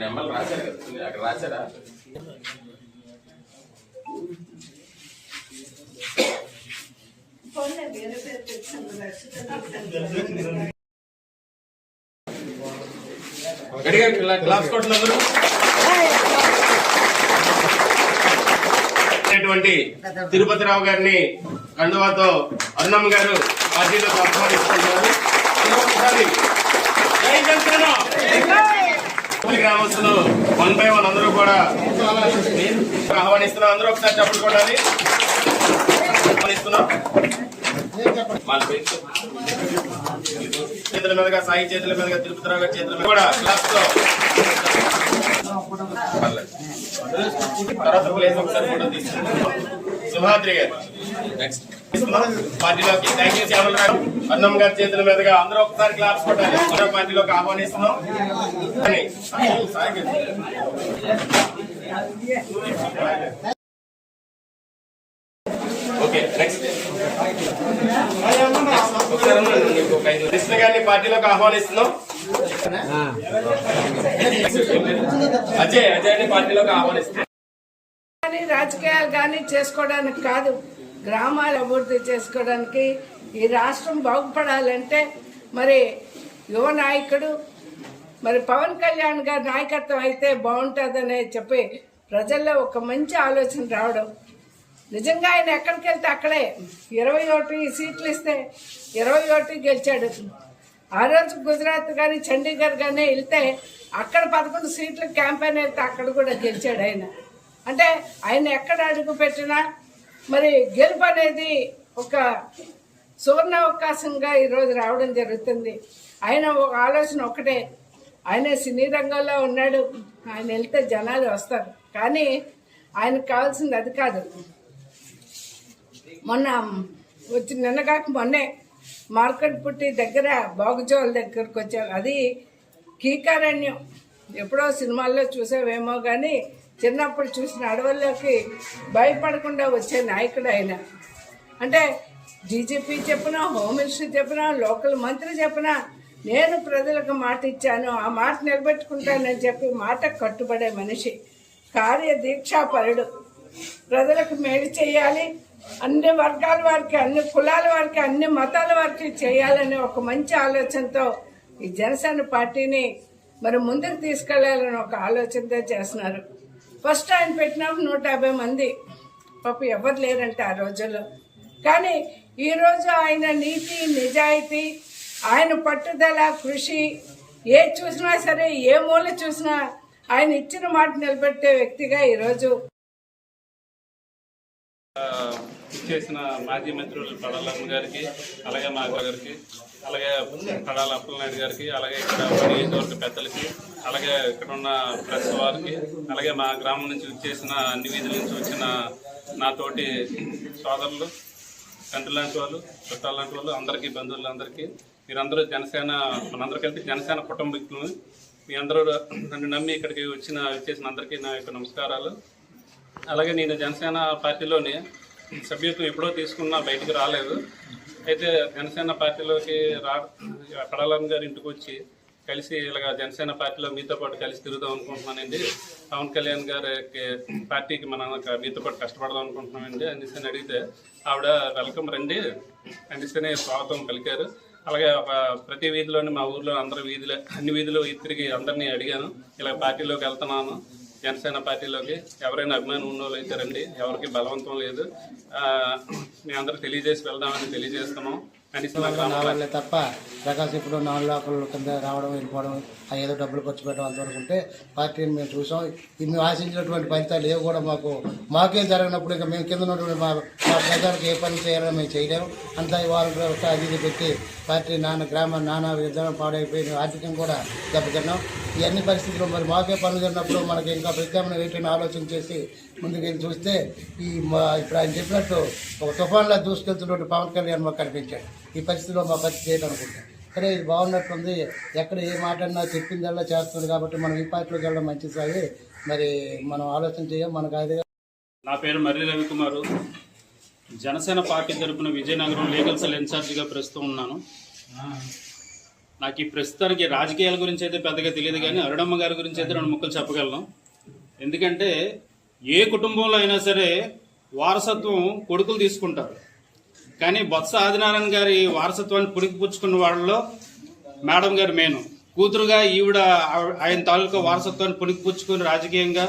MLA రాశారు కదా అక్కడ రాశారా? గడిగారు గ్లాస్ కోట్లు ఉన్నటువంటి తిరుపతి రావు గారిని కండువాతో అరుణమ్మ గారు పార్టీలో ఆహ్వానిస్తున్నారు. గ్రామస్తులు వన్ బై వన్ అందరూ కూడా ఆహ్వానిస్తున్నారు. అందరూ ఒకసారి చెప్పండి ఆహ్వానిస్తున్నాం చేతుల మీదుగా సాయి చేతుల మీదుగా తిరుపతిరావు గారి చేతుల మీద కూడా తర్వాత ప్లేస్ ఒకసారి ఫోటో తీసుకుంటాం సింహాద్రి గారు. నెక్స్ట్ పార్టీలోకి థ్యాంక్ యూ శ్యామలరావు అన్నం గారి చేతుల మీదుగా అందరూ ఒకసారి క్లాప్స్ కొట్టాలి. మరో పార్టీలోకి ఆహ్వానిస్తున్నాం. అని. ఓకే నెక్స్ట్ కృష్ణ గారిని పార్టీలోకి ఆహ్వానిస్తున్నాం. అజయ్ అజయ్ పార్టీలోకి ఆహ్వానిస్తున్నాం కానీ రాజకీయాలు కానీ చేసుకోవడానికి కాదు గ్రామాలు అభివృద్ధి చేసుకోవడానికి ఈ రాష్ట్రం బాగుపడాలంటే మరి యువ నాయకుడు మరి పవన్ కళ్యాణ్ గారి నాయకత్వం అయితే బాగుంటుందని చెప్పి ప్రజల్లో ఒక మంచి ఆలోచన రావడం నిజంగా ఆయన ఎక్కడికి వెళ్తే అక్కడే. ఇరవై ఒకటి సీట్లు ఇస్తే ఇరవై ఒకటి గెలిచాడు. ఆ రోజు గుజరాత్ కానీ చండీగఢ్ కానీ వెళ్తే అక్కడ పదకొండు సీట్లు క్యాంపెయిన్ వెళ్తే అక్కడ కూడా గెలిచాడు ఆయన. అంటే ఆయన ఎక్కడ అడుగు పెట్టినా మరి గెలుపు అనేది ఒక సువర్ణ అవకాశంగా ఈరోజు రావడం జరుగుతుంది. ఆయన ఒక ఆలోచన ఒకటే. ఆయన సినీ రంగంలో ఉన్నాడు. ఆయన వెళ్తే జనాలు వస్తారు. కానీ ఆయనకు కావాల్సింది అది కాదు. మొన్న వచ్చి నిన్నగాక మొన్నే మార్కెట్ పుట్టి దగ్గర బాగుజోల దగ్గరకు వచ్చాను అది కీకారణ్యం. ఎప్పుడో సినిమాల్లో చూసావేమో కానీ చిన్నప్పుడు చూసిన అడవుల్లోకి భయపడకుండా వచ్చే నాయకుడు ఆయన. అంటే డీజీపీ చెప్పినా హోమ్ మినిస్టర్ చెప్పినా లోకల్ మంత్రి చెప్పినా నేను ప్రజలకు మాట ఇచ్చాను ఆ మాట నిలబెట్టుకుంటానని చెప్పి మాట కట్టుబడే మనిషి. కార్యదీక్షాపరుడు. ప్రజలకు మేలు చేయాలి. అన్ని వర్గాల వారికి అన్ని కులాల వారికి అన్ని మతాల వారికి చేయాలనే ఒక మంచి ఆలోచనతో ఈ జనసేన పార్టీని మరి ముందుకు తీసుకెళ్ళాలని ఒక ఆలోచనతో చేస్తున్నారు. ఫస్ట్ ఆయన పెట్టినప్పుడు నూట యాభై మంది. పాప ఎవరు లేరంటే ఆ రోజుల్లో. కానీ ఈరోజు ఆయన నీతి నిజాయితీ ఆయన పట్టుదల కృషి ఏ చూసినా సరే ఏ మూల చూసినా ఆయన ఇచ్చిన మాట నిలబెట్టే వ్యక్తిగా ఈరోజు చేసిన మాజీ మంత్రులు పడాలమ్మ గారికి అలాగే మా గారికి అలాగే పడాల అప్పలనాయుడు గారికి అలాగే ఇక్కడ నియోజకవర్గ పెద్దలకి అలాగే ఇక్కడ ఉన్న ప్రెస్ వారికి అలాగే మా గ్రామం నుంచి వచ్చేసిన అన్ని వీధుల నుంచి వచ్చిన నాతోటి సోదరులు తండ్రి లాంటి వాళ్ళు చుట్టాలు లాంటి వాళ్ళు అందరికీ బంధువులందరికీ మీరందరూ జనసేన మనందరూ కలిపి జనసేన కుటుంబీకులు. మీ అందరూ నన్ను నమ్మి ఇక్కడికి వచ్చిన వచ్చేసిన అందరికీ నా యొక్క నమస్కారాలు. అలాగే నేను జనసేన పార్టీలోని సభ్యత్వం ఎప్పుడో తీసుకున్నా బయటికి రాలేదు. అయితే జనసేన పార్టీలోకి రా కడాలం గారి ఇంటికి వచ్చి కలిసి ఇలాగ జనసేన పార్టీలో మీతో పాటు కలిసి తిరుగుదాం అనుకుంటున్నానండి పవన్ కళ్యాణ్ గారి పార్టీకి మనం మీతో పాటు కష్టపడదాం అనుకుంటున్నామండి అనేసి అడిగితే ఆవిడ వెల్కమ్ రండి. అనేసి స్వాగతం పలికారు. అలాగే ఒక ప్రతి వీధిలోని మా ఊర్లో అందరి వీధిలో అన్ని వీధిలో తిరిగి అందరినీ అడిగాను. ఇలా పార్టీలోకి వెళ్తున్నాను. జనసేన పార్టీలోకి ఎవరైనా అభిమానం ఉన్న వాళ్ళు అయితే రండి. ఎవరికి బలవంతం లేదు. ఆ, మీ తెలియజేసి వెళ్దామని తెలియజేస్తున్నాం. కనీసం తప్ప ప్రకాశం ఇప్పుడు నాలుగు లోకల్ కింద రావడం వెళ్ళిపోవడం ఏదో డబ్బులు ఖర్చు పెట్టడం అంతవరకు పార్టీని మేము చూసాం. ఇన్ని మేము ఆశించినటువంటి ఫలితాలు ఏవి కూడా మాకు. మాకేం జరిగినప్పుడు ఇంకా మేము కింద ఉన్నటువంటి మా మా ప్రజలకు ఏ పని చేయాలో మేము చేయలేము. అంతా వాళ్ళు వారం అది ఇది పెట్టి పార్టీ నాన్న గ్రామ నానా విధానం పాడైపోయి ఆర్థికం కూడా దెబ్బతిన్నాం. ఇవన్నీ పరిస్థితులు. మరి మాకే పనులు జరిగినప్పుడు మనకి ఇంకా ప్రత్యామ్నాయం ఏంటని ఆలోచన చేసి ముందుకెళ్ళి చూస్తే ఈ మా ఇప్పుడు ఆయన చెప్పినట్టు ఒక తుఫాన్లా దూసుకెళ్తున్నట్టు పవన్ కళ్యాణ్ మాకు కనిపించాడు. ఈ పరిస్థితిలో మా పరిస్థితి చేయడం సరే ఇది బాగున్నట్టుంది. ఎక్కడ ఏ మాట అన్నా చెప్పిందల్లా చేస్తుంది కాబట్టి మనం ఈ పార్టీలోకి వెళ్ళడం మంచిది సాగి. మరి మనం ఆలోచన చేయం. మనకు అది నా పేరు మర్రి రవికుమారు. జనసేన పార్టీ తరపున విజయనగరం లీగల్ సెల్ ఇన్ఛార్జిగా ప్రస్తుతం ఉన్నాను. నాకు ఈ ప్రస్తుతానికి రాజకీయాల గురించి అయితే పెద్దగా తెలియదు కానీ అరుణమ్మ గారి గురించి అయితే రెండు ముక్కలు చెప్పగలను. ఎందుకంటే ఏ కుటుంబంలో అయినా సరే వారసత్వం కొడుకులు తీసుకుంటారు. కానీ బొత్స ఆదినారాయణ గారి వారసత్వాన్ని పుడికిపుచ్చుకున్న వాళ్ళలో మేడం గారు మేను. కూతురుగా ఈవిడ ఆయన తాలూకా వారసత్వాన్ని పుడికిపుచ్చుకుని రాజకీయంగా